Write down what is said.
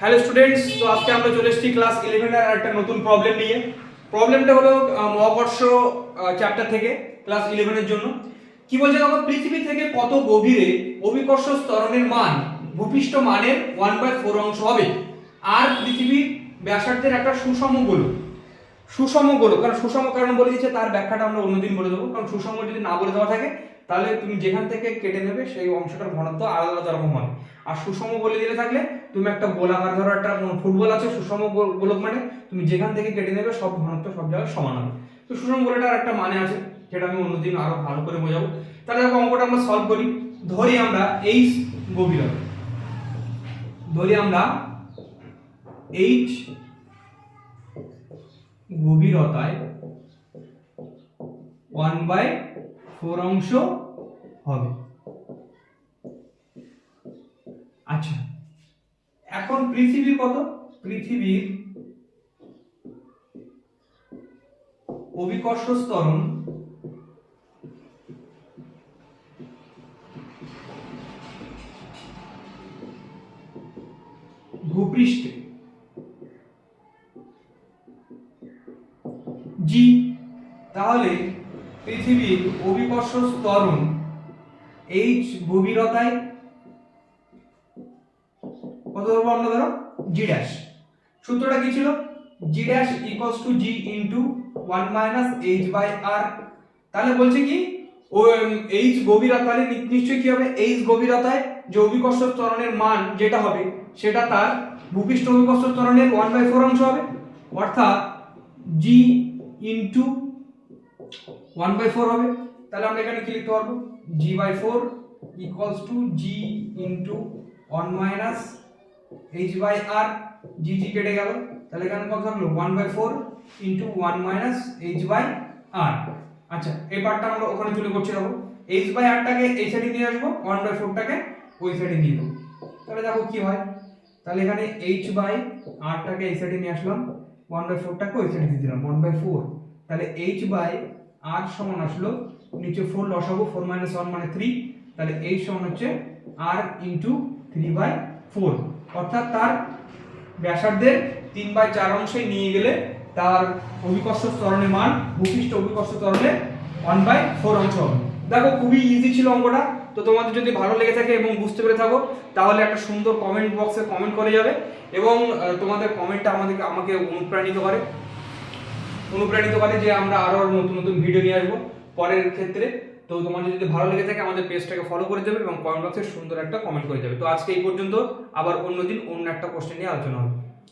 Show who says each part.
Speaker 1: Hello students তো আজকে আমরা চলে এসেছি ক্লাস ইলেভেনের একটা নতুন প্রবলেম নিয়ে। প্রবলেমটা হলো মহাকর্ষ চ্যাপ্টার থেকে ক্লাস ইলেভেনের জন্য। কি বলছে দেখো? পৃথিবী থেকে কত গভীরে অভিকর্ষ স্তরণের মান, ভূপৃষ্ঠ মানের ওয়ান বাই ফোর অংশ হবে? আর পৃথিবীর ব্যাসার্ধের একটা সুষম গোলক। সুষম গোলক, কারণ সুষম কারণ বলে দিচ্ছে তার ব্যাখ্যাটা আমরা অন্যদিন বলে দেবো। কারণ সুষম যদি না বলে দেওয়া থাকে তাহলে তুমি যেখান থেকে কেটে নেবে সেই অংশটার ঘনত্ব আলাদা আলাদা রকম হবে। আর সুষম বলে দিলে থাকলে তুমি একটা গোলাকার ধরো, একটা ফুটবল আছে, সুষম গোলক মানে তুমি যেখান থেকে কেটে নেবে সব ঘনত্ব সব জায়গায় সমান হবে। তো সুষম গোলটার একটা মানে আছে, যেটা আমি অন্যদিন আরও ভালো করে বোঝাবো। তাহলে দেখো অঙ্কটা আমরা সলভ করি। ধরি আমরা এই গভীরতা। ধরি আমরা এইচ গভীরতায় ওয়ান বাই ফোর অংশ হবে। আচ্ছা এখন পৃথিবী কত? পৃথিবীর অভিকর্ষ স্তরণ ভূপৃষ্ঠে। জি তাহলে পৃথিবীর অভিকর্ষ স্তরণ এইচ গভীরতায় কত ধরবো আমরা ধরো? জি ড্যাশ সূত্রটা কি ছিল? G dash equals to G into one minus H by R তাহলে বলছে কি? ও এইচ গভীরতা, তাহলে নিশ্চয়ই কি হবে? এইচ গভীরতায় যে অভিকর্ষ ত্বরণের মান যেটা হবে, সেটা তার ভূপৃষ্ঠ অভিকর্ষ ত্বরণের ওয়ান বাই ফোর অংশ হবে। অর্থাৎ G into one by four হবে। তাহলে আমরা এখানে কি লিখতে পারব? G by four equals to G into one minus H by R G G কেটে গেল। তাহলে এখানে কত থাকল? One by four into one minus H by R আচ্ছা এই পার্টটা আমরা ওখানে চলে করছি দেখো। এইচ বাই আরটাকে এই সাইডে নিয়ে আসব ওয়ান বাই ফোরটাকে ওই সাইডে নিয়ে দেবো তাহলে দেখো কি হয়? তাহলে এখানে এইচ বাই আরটাকে এই সাইডে নিয়ে আসলাম ওয়ান বাই ফোরটাকে ওই সাইডে দিয়ে দিলাম ওয়ান বাই ফোর তাহলে এইচ বাই আর সমান আসলো, নিচে ফোর লসাবো ফোর মাইনাস ওয়ান মানে থ্রি তাহলে এইচ সমান হচ্ছে R into three by four অর্থাৎ তার ব্যাসার্ধের তিন বাই চার অংশে নিয়ে গেলে তার অভিকর্ষ ত্বরণের মান, ভূপৃষ্ঠ অভিকর্ষ ত্বরণের ওয়ান বাই ফোর অংশ হবে। দেখো, খুবই ইজি ছিল অঙ্কটা। তো তোমাদের যদি ভালো লেগে থাকে এবং বুঝতে পেরে থাকো, তাহলে একটা সুন্দর কমেন্ট বক্সে কমেন্ট করে যাবে এবং তোমাদের কমেন্টটা আমাদেরকে, আমাকে অনুপ্রাণিত করে। অনুপ্রাণিত করে যে আমরা আরও নতুন নতুন ভিডিও নিয়ে আসব। পরের ক্ষেত্রে তো তোমাদের যদি ভালো লেগে থাকে, আমাদের পেজটাকে ফলো করে যাবে এবং কমেন্ট বক্সে সুন্দর একটা কমেন্ট করে যাবে। তো আজকে এই পর্যন্ত, আবার অন্যদিন অন্য একটা কোশ্চেন নিয়ে আলোচনা হবে।